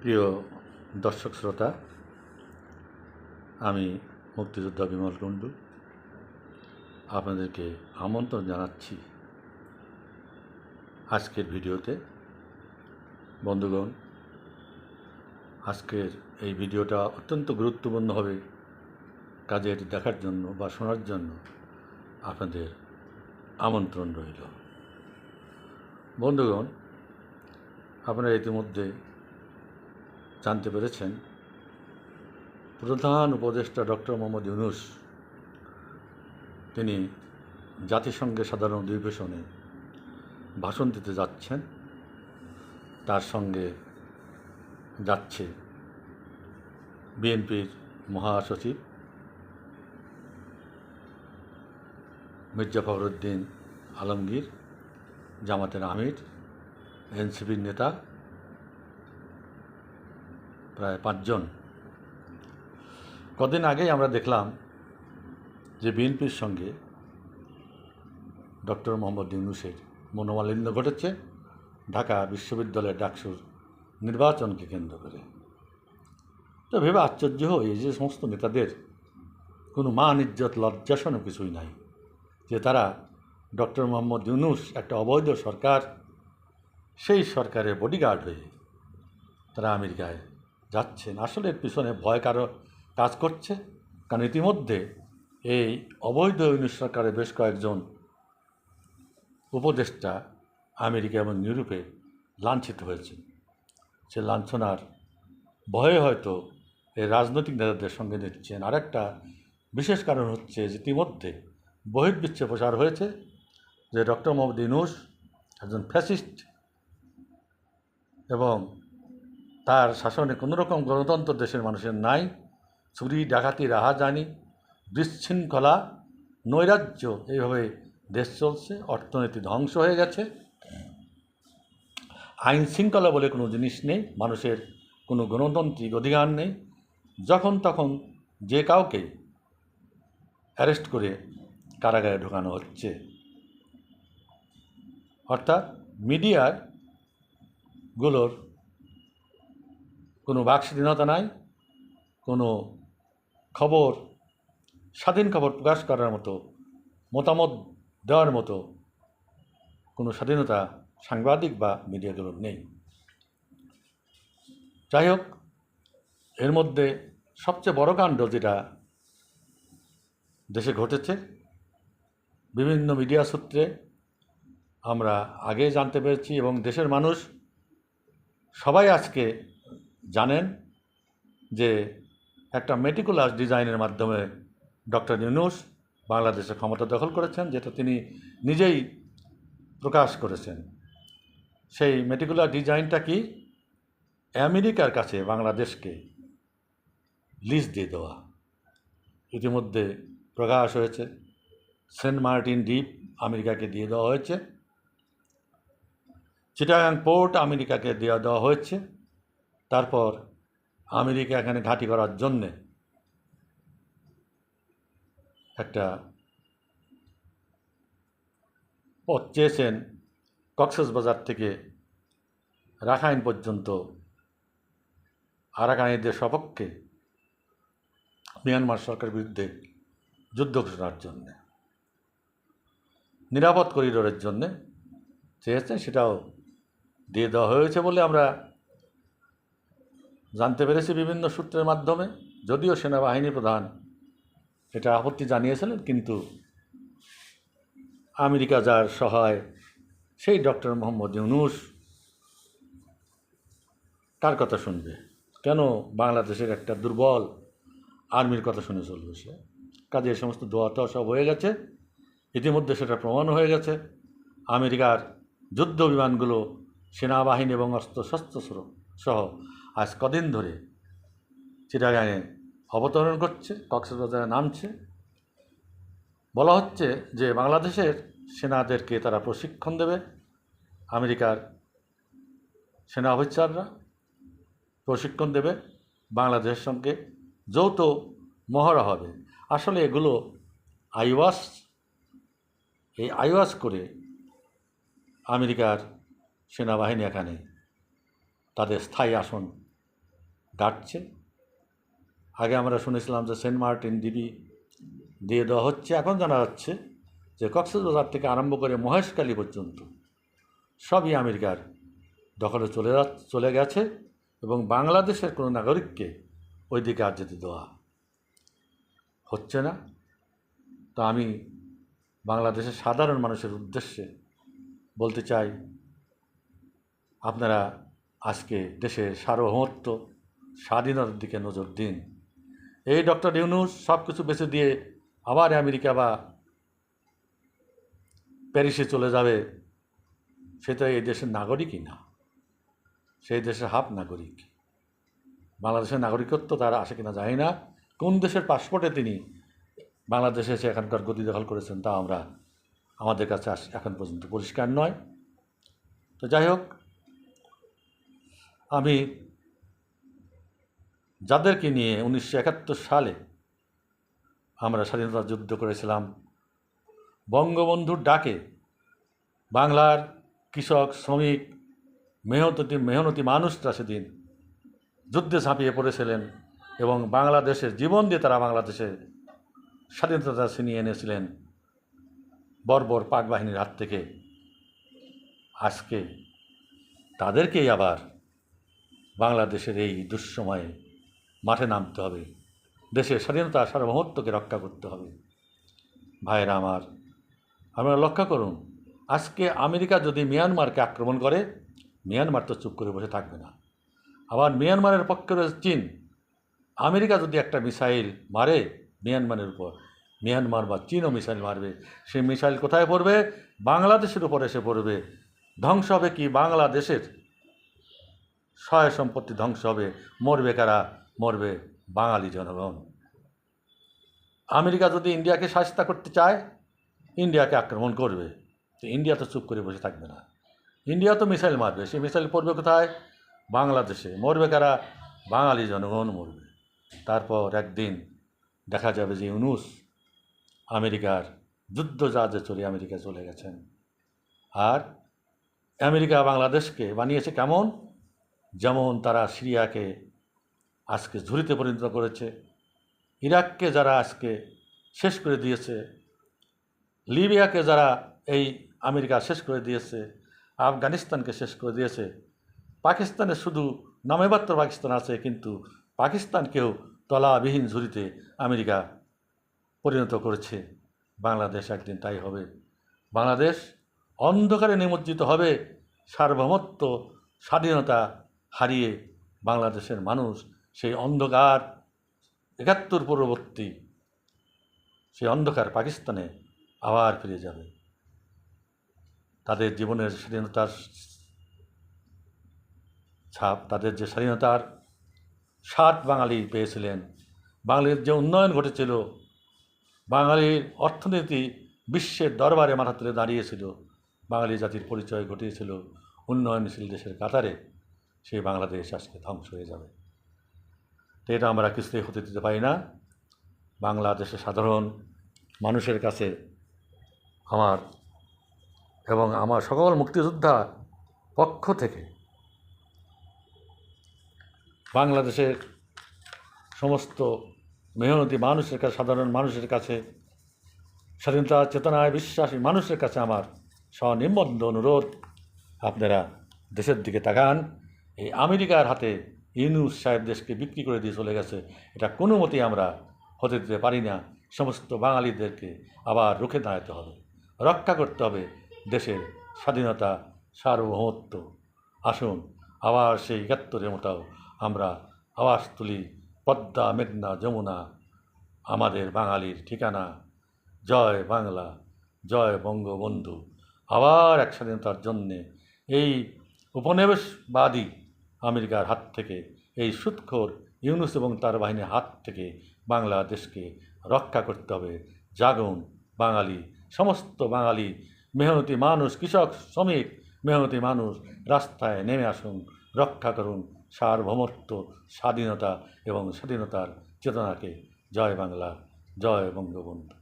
প্রিয় দর্শক শ্রোতা, আমি মুক্তিযোদ্ধা বিমল কুণ্ডু। আপনাদেরকে আমন্ত্রণ জানাচ্ছি আজকের ভিডিওতে। বন্ধুগণ, আজকের এই ভিডিওটা অত্যন্ত গুরুত্বপূর্ণ হবে কাজের দেখার জন্য বা শোনার জন্য আপনাদের আমন্ত্রণ রইল। বন্ধুগণ, আপনারা ইতিমধ্যে জানতে পেরেছেন, প্রধান উপদেষ্টা ডক্টর মোহাম্মদ ইউনুস, তিনি জাতিসংঘের সাধারণ অধিবেশনে ভাষণ দিতে যাচ্ছেন, তার সঙ্গে যাচ্ছে বিএনপির মহাসচিব মির্জা ফখরুদ্দিন আলমগীর, জামাতের আমির, এনসিপির নেতা প্রায় পাঁচজন। কদিন আগেই আমরা দেখলাম যে বিএনপির সঙ্গে ডক্টর মোহাম্মদ ইউনুসের মনোমালিন্য ঘটেছে। ঢাকা বিশ্ববিদ্যালয়ের ডাকসুর নির্বাচনকে কেন্দ্র করে। তো ভেবে আশ্চর্য হই যে সমস্ত নেতাদের কোনো মান, ইজ্জত লজ্জাসনও কিছুই নাই। যে তারা ডক্টর মোহাম্মদ ইউনুস একটা অবৈধ সরকার, সেই সরকারের বডিগার্ড হয়ে তারা আমেরিকায় যাচ্ছেন। আসলে এর পিছনে ভয় কারও কাজ করছে। কারণ ইতিমধ্যে এই অবৈধ সরকারের বেশ কয়েকজন উপদেষ্টা আমেরিকা এবং ইউরোপে লাঞ্ছিত হয়েছে সে লাঞ্ছনার ভয়ে হয়তো এই রাজনৈতিক নেতাদের সঙ্গে নিচ্ছেন আরেকটা বিশেষ কারণ হচ্ছে যে ইতিমধ্যে বহির্বিশ্বে প্রচার হয়েছে যে ডক্টর মোহাম্মদ ইউনুস একজন ফ্যাসিস্ট এবং তার শাসনে কোনো রকম গণতন্ত্র দেশের মানুষের নাই। চুরি, ডাকাতি, রাহাজানি, বিশৃঙ্খলা, নৈরাজ্য এইভাবে দেশ চলছে, অর্থনীতি ধ্বংস হয়ে গেছে। আইন শৃঙ্খলা বলে কোনো জিনিস নেই, মানুষের কোনো গণতান্ত্রিক অধিকার নেই। যখন তখন যে কাউকে অ্যারেস্ট করে কারাগারে ঢোকানো হচ্ছে। অর্থাৎ মিডিয়ারগুলোর কোনো বাকস্বাধীনতা নাই, কোনো খবর, স্বাধীন খবর প্রকাশ করার মতো, মতামত দেওয়ার মতো কোনো স্বাধীনতা সাংবাদিক বা মিডিয়াগুলোর নেই। যাই হোক, এর মধ্যে সবচেয়ে বড় কাণ্ড যেটা দেশে ঘটেছে, বিভিন্ন মিডিয়া সূত্রে আমরা আগে জানতে পেরেছি এবং দেশের মানুষ সবাই আজকে জানেন যে একটা মেটিকুলাস ডিজাইনের মাধ্যমে ডক্টর ইউনুস বাংলাদেশে ক্ষমতা দখল করেছেন, যেটা তিনি নিজেই প্রকাশ করেছেন। সেই মেটিকুলার ডিজাইনটা কি? আমেরিকার কাছে বাংলাদেশকে লিজ দিয়ে দেওয়া। ইতিমধ্যে প্রকাশ হয়েছে, সেন্ট মার্টিন দ্বীপ আমেরিকাকে দিয়ে দেওয়া হয়েছে, চিটাগাং পোর্ট আমেরিকাকে দেওয়া দেওয়া হয়েছে। তারপর আমেরিকা এখানে ঘাঁটি করার জন্যে একটা পথ চেয়েছেন কক্সবাজার থেকে রাখাইন পর্যন্ত আরাকানিদের সপক্ষে মিয়ানমার সরকারের বিরুদ্ধে যুদ্ধ ঘোষণার জন্যে। নিরাপদ করিডোরের জন্যে চেয়েছেন, সেটাও দিয়ে দেওয়া হয়েছে বলে আমরা জানতে পেরেছি বিভিন্ন সূত্রের মাধ্যমে, যদিও সেনাবাহিনী প্রধান এটা আপত্তি জানিয়েছিলেন, কিন্তু আমেরিকা যার সহায় সেই ডক্টর মোহাম্মদ ইউনুস কার কথা শুনবে। কেন বাংলাদেশের একটা দুর্বল আর্মির কথা শুনে চলবে সে? কাজে এই সমস্ত দোয়াটা সব হয়ে গেছে, ইতিমধ্যে সেটা প্রমাণ হয়ে গেছে। আমেরিকার যুদ্ধ বিমানগুলো সেনাবাহিনী এবং অস্ত্রশস্ত্র সহ আজ কদিন ধরে চিটাগাঙে অবতরণ করছে কক্সবাজারে নামছে। বলা হচ্ছে যে বাংলাদেশের সেনাদেরকে তারা প্রশিক্ষণ দেবে, আমেরিকার সেনা অফিসাররা প্রশিক্ষণ দেবে, বাংলাদেশের সঙ্গে যৌথ মহড়া হবে। আসলে এগুলো আইওয়াস, এই আইওয়াস করে আমেরিকার সেনাবাহিনী এখানে তাদের স্থায়ী আসন ডাকছে আগে আমরা শুনেছিলাম যে সেন্ট মার্টিন দ্বীপই দিয়ে দেওয়া হচ্ছে। এখন জানা যাচ্ছে যে কক্সবাজার থেকে আরম্ভ করে মহেশখালী পর্যন্ত সবই আমেরিকার দখলে চলে যা, চলে গেছে এবং বাংলাদেশের কোনো নাগরিককে ওই দিকে আর যেতে দেওয়া হচ্ছে না। তো আমি বাংলাদেশের সাধারণ মানুষের উদ্দেশ্যে বলতে চাই, আপনারা আজকে দেশের সার্বভৌমত্ব স্বাধীনতার দিকে নজর দিন। এই ডক্টর ইউনুস সব কিছু বেছে দিয়ে আবার আমেরিকা বা প্যারিসে চলে যাবে। সে তো এই দেশের নাগরিকই না। সেই দেশের হাফ নাগরিক। বাংলাদেশের নাগরিকত্ব তার আসে কিনা জানি না। কোন দেশের পাসপোর্টে তিনি বাংলাদেশে এসে এখানকার গতি দখল করেছেন তা আমরা আমাদের কাছে আস- এখন পর্যন্ত পরিষ্কার নয়। তো যাই হোক, আমি যাদেরকে নিয়ে উনিশশো একাত্তর সালে আমরা স্বাধীনতা যুদ্ধ করেছিলাম, বঙ্গবন্ধুর ডাকে বাংলার কৃষক, শ্রমিক, মেহনতি মেহনতি মানুষরা সেদিন যুদ্ধে ঝাঁপিয়ে পড়েছিলেন এবং বাংলাদেশের জীবন দিয়ে তারা বাংলাদেশের স্বাধীনতা ছিনিয়ে এনেছিলেন। বর্বর পাক বাহিনীর হাত থেকে। আজকে তাদেরকেই আবার বাংলাদেশের এই দুঃসময়ে মাঠে নামতে হবে। দেশের স্বাধীনতা সার্বভৌমত্বকে রক্ষা করতে হবে। ভাইয়েরা আমার, আপনারা লক্ষ্য করুন, আজকে আমেরিকা যদি মিয়ানমারকে আক্রমণ করে, মিয়ানমার তো চুপ করে বসে থাকবে না। আবার মিয়ানমারের পক্ষে রয়েছে চীন। আমেরিকা যদি একটা মিসাইল মারে মিয়ানমারের উপর, মিয়ানমার বা চীনও মিসাইল মারবে। সেই মিসাইল কোথায় পড়বে? বাংলাদেশের উপর এসে পড়বে। ধ্বংস হবে কি? বাংলাদেশের। সহায় সম্পত্তি ধ্বংস হবে। মরবে কারা? মরবে বাঙালি জনগণ। আমেরিকা যদি ইন্ডিয়াকে সাহায্য করতে চায়, ইন্ডিয়াকে আক্রমণ করবে। তো ইন্ডিয়া তো চুপ করে বসে থাকবে না। ইন্ডিয়া তো মিসাইল মারবে। সেই মিসাইল পড়বে কোথায়? বাংলাদেশে। মরবে কারা? বাঙালি জনগণ মরবে। তারপর একদিন দেখা যাবে যে ইউনুস আমেরিকার যুদ্ধ জাহাজে চলে আমেরিকা চলে গেছেন। আর আমেরিকা বাংলাদেশকে বানিয়েছে কেমন? যেমন তারা সিরিয়াকে আজকে ঝুড়িতে পরিণত করেছে। ইরাককে যারা আজকে শেষ করে দিয়েছে, লিবিয়াকে যারা এই আমেরিকা শেষ করে দিয়েছে, আফগানিস্তানকে শেষ করে দিয়েছে, পাকিস্তানে শুধু নামে মাত্র পাকিস্তান আছে, কিন্তু পাকিস্তানকেও তলাবিহীন ঝুড়িতে আমেরিকা পরিণত করেছে। বাংলাদেশ একদিন তাই হবে। বাংলাদেশ অন্ধকারে নিমজ্জিত হবে, সার্বভৌমত্ব, স্বাধীনতা হারিয়ে বাংলাদেশের মানুষ সেই অন্ধকার একাত্তর পূর্ববর্তী সেই অন্ধকার পাকিস্তানে আবার ফিরে যাবে। তাদের জীবনের স্বাধীনতার ছাপ, তাদের যে স্বাধীনতার স্বাদ বাঙালি পেয়েছিলেন, বাঙালির যে উন্নয়ন ঘটেছিল, বাঙালির অর্থনীতি বিশ্বের দরবারে মাথা তুলে দাঁড়িয়েছিল, বাঙালি জাতির পরিচয় ঘটিয়েছিল উন্নয়নশীল দেশের কাতারে, সেই বাংলাদেশ আজকে ধ্বংস হয়ে যাবে। তো এটা আমরা কিছুতেই হতে দিতে পারি না। বাংলাদেশের সাধারণ মানুষের কাছে আমার এবং আমার সকল মুক্তিযোদ্ধা পক্ষ থেকে বাংলাদেশের সমস্ত মেহনতি মানুষের কাছে, সাধারণ মানুষের কাছে, স্বাধীনতা, চেতনায় বিশ্বাসী মানুষের কাছে আমার স্বনির্বন্ধ অনুরোধ। আপনারা দেশের দিকে তাকান, এই আমেরিকার হাতে ইউনুস সাহেব দেশকে বিক্রি করে দিয়ে চলে গেছে। এটা কোনো মতেই আমরা হতে দিতে পারি না। সমস্ত বাঙালিদেরকে আবার রুখে দাঁড়াতে হবে। রক্ষা করতে হবে দেশের স্বাধীনতা, সার্বভৌমত্ব। আসুন, আবার সেই একাত্তরের মতো আমরা আওয়াজ তুলি, পদ্মা, মেঘনা, যমুনা, আমাদের বাঙালির ঠিকানা। জয় বাংলা, জয় বঙ্গবন্ধু। আবার এক স্বাধীনতার জন্যে এই উপনিবেশবাদী আমেরিকার হাত থেকে, এই সুৎখোর ইউনুস এবং তার বাহিনীর হাত থেকে বাংলাদেশকে রক্ষা করতে হবে। জাগুন বাঙালি, সমস্ত বাঙালি, মেহনতি মানুষ, কৃষক, শ্রমিক, মেহনতি মানুষ, রাস্তায় নেমে আসুন, রক্ষা করুন সার্বভৌমত্ব, স্বাধীনতা এবং স্বাধীনতার চেতনাকে। জয় বাংলা, জয় বঙ্গবন্ধু।